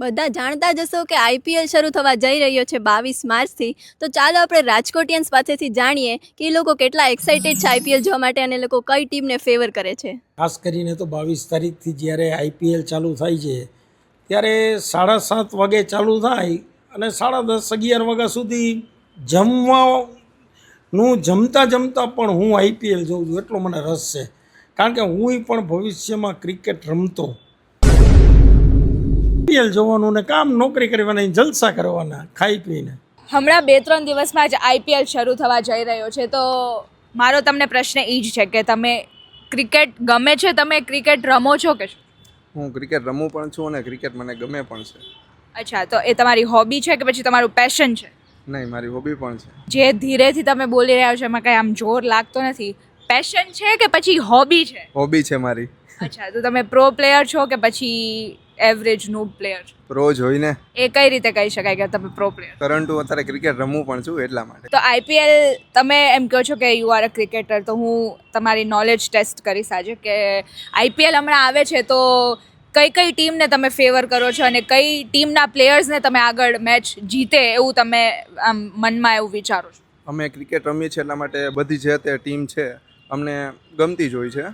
બધા જાણતા જશો કે આઈપીએલ શરૂ થવા જઈ રહ્યો છે બાવીસ માર્ચથી. તો ચાલો આપણે રાજકોટિયન્સ પાસેથી જાણીએ કે એ લોકો કેટલા એક્સાઇટેડ છે આઈપીએલ જોવા માટે અને લોકો કઈ ટીમને ફેવર કરે છે. ખાસ કરીને તો બાવીસ તારીખથી જ્યારે આઈપીએલ ચાલુ થાય છે, ત્યારે સાડા સાત વાગે ચાલુ થાય અને સાડા દસ અગિયાર વાગ્યા સુધી જમવાનું જમતા જમતા પણ હું આઈપીએલ જોઉં છું. એટલો મને રસ છે. કારણ કે હું પણ ભવિષ્યમાં ક્રિકેટ રમતો આઈપીએલ જોવાનું ને કામ નોકરી કરવાના જલસા કરવાના ખાઈ પીને. હમણાં બે ત્રણ દિવસમાં જ આઈપીએલ શરૂ થવા જઈ રહ્યો છે તો મારો તમને પ્રશ્ન એ જ છે કે તમે ક્રિકેટ ગમે છે? તમે ક્રિકેટ રમો છો કે હું ક્રિકેટ રમું પણ છું અને ક્રિકેટ મને ગમે પણ છે. અચ્છા તો એ તમારી હોબી છે કે પછી તમારું પેશન છે? નહીં મારી હોબી પણ છે. જે ધીરેથી તમે બોલી રહ્યા છો એમાં કંઈ આમ જોર લાગતો નથી. પેશન છે કે પછી હોબી છે? હોબી છે મારી. અચ્છા તો તમે પ્રો પ્લેયર છો કે પછી એવરેજનું પ્લેયર પ્રો જોઈને એ કઈ રીતે કહી શકાય કે તમે પ્રો પ્લેયર પરંતુ અત્યારે ક્રિકેટ રમું પણ છું એટલા માટે. તો આઈપીએલ તમે એમ કહો છો કે યુ આર અ ક્રિકેટર તો હું તમારી નોલેજ ટેસ્ટ કરીશ આજે કે આઈપીએલ હમણાં આવે છે તો કઈ કઈ ટીમને તમે ફેવર કરો છો અને કઈ ટીમના પ્લેયર્સને તમે આગળ મેચ જીતે એવું તમે આમ મનમાં એવું વિચારો છો? અમે ક્રિકેટ રમીએ છીએ એટલા માટે બધી જે તે ટીમ છે અમને ગમતી જ હોય છે.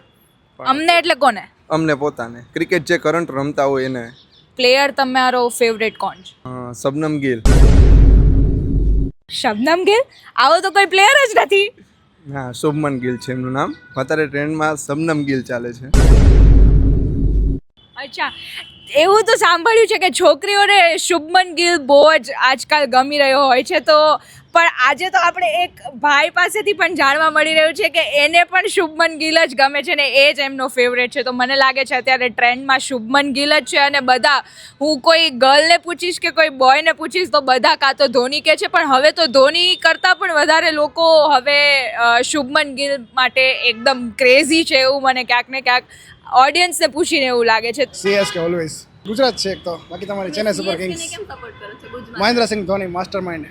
અમને એટલે કોને? અમને પોતાને. ક્રિકેટ જે કરંટ રમતા હોય એને. પ્લેયર તમારો ફેવરેટ કોણ છે? અ, શબનમ ગિલ. શબનમ ગિલ? આવો તો કોઈ પ્લેયર જ નથી. હા શુભમન ગિલ છે એમનું નામ. અત્યારે ટ્રેન્ડમાં શબનમ ગિલ ચાલે છે. અચ્છા, એવું તો સાંભળ્યું છે કે છોકરીઓને શુભમન ગિલ બહુ જ આજકાલ ગમી રહ્યો હોય છે તો, પણ આજે તો આપણે એક ભાઈ પાસેથી પણ જાણવા મળી રહ્યું છે કે એને પણ શુભમન ગિલ જ ગમે છે ને એ જ એમનો ફેવરેટ છે. તો મને લાગે છે અત્યારે ટ્રેન્ડમાં શુભમન ગિલ જ છે અને બધા, હું કોઈ ગર્લને પૂછીશ કે કોઈ બોયને પૂછીશ તો બધા કાં તો ધોની કહે છે. પણ હવે તો ધોની કરતાં પણ વધારે લોકો હવે શુભમન ગિલ માટે એકદમ ક્રેઝી છે એવું મને ક્યાંક ને ક્યાંક ઓડિયન્સ ઓડિયન્સને પૂછીને એવું લાગે છે. સીએસકે ઓલવેઝ ગુજરાત છે એક તો. બાકી તમારી Chennai super kings Mahendra Mahendrasingh Dhoni master mind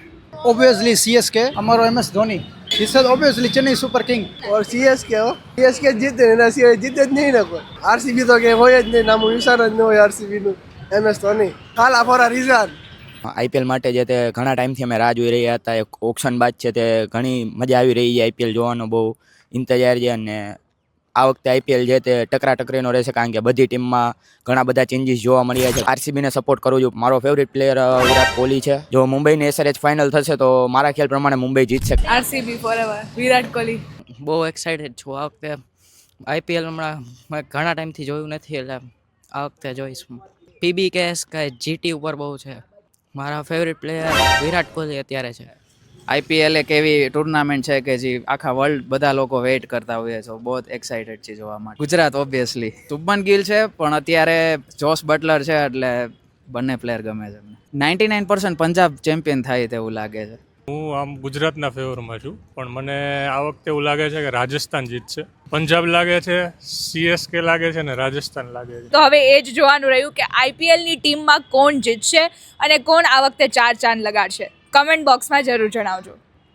obviously CSK અમારો MS Dhoni. This is obviously Chennai super king or CSK હો? સીએસકે જીતે એના સિવાય જીતે જ નહીં ને કોઈ. આરસીબી તો કે હોય જ નહીં નામ નિશાન જ ન હોય આરસીબીનું એમએસ ધોની. હાલ ફોર અ આઈપીએલ માટે જે તે ઘણા ટાઈમથી અમે રાહ જોઈ રહ્યા હતા. એક ઓક્શન બાદ છે તે ઘણી મજા આવી રહી છે આઈપીએલ જોવાનો બહુ. ઇંતજાર છે અને આ વખતે આઈપીએલ જે તે ટકરા ટકરીનો રહેશે કારણ કે બધી ટીમમાં ઘણા બધા ચેન્જીસ જોવા મળ્યા છે. આરસીબીને સપોર્ટ કરું છું મારો ફેવરિટ પ્લેયર વિરાટ કોહલી છે. જો મુંબઈની એસઆરએચ ફાઇનલ થશે તો મારા ખ્યાલ પ્રમાણે મુંબઈ જીતશે આરસીબી ફોરએવર વિરાટ કોહલી. બહુ એક્સાઇટેડ છું. આ વખતે આઈપીએલ હમણાં મેં ઘણા ટાઈમથી જોયું નથી એટલે આ વખતે જોઈશ પીબી કેસ કે જીટી ઉપર બહુ છે. મારા ફેવરિટ પ્લેયર વિરાટ કોહલી અત્યારે છે. આઈપીએલ એક એવી ટુર્નામેન્ટ છે કે જે આખા વર્લ્ડ બધા લોકો વેઇટ કરતા હોય છે. બહુ એક્સાઇટેડ છે જોવા માટે. ગુજરાત ઓબ્વિયસલી શુભમન ગિલ છે પણ અત્યારે જોસ બટલર છે એટલે બંને પ્લેયર ગમે છે ninety nine percent Punjab champion થાય તેવું લાગે છે. હું આમ ગુજરાતના ફેવરમાં છું પણ મને આ વખતે એવું લાગે છે કે રાજસ્થાન જીતશે પંજાબ લાગે છે સીએસકે લાગે છે ને રાજસ્થાન લાગે છે. તો હવે એ જ જોવાનું રહ્યું કે આઈપીએલની ટીમમાં કોણ જીતશે અને કોણ આ વખતે ચાર ચાંદ લગાડશે. કમેન્ટ બોક્સમાં જરૂર જણાવજો.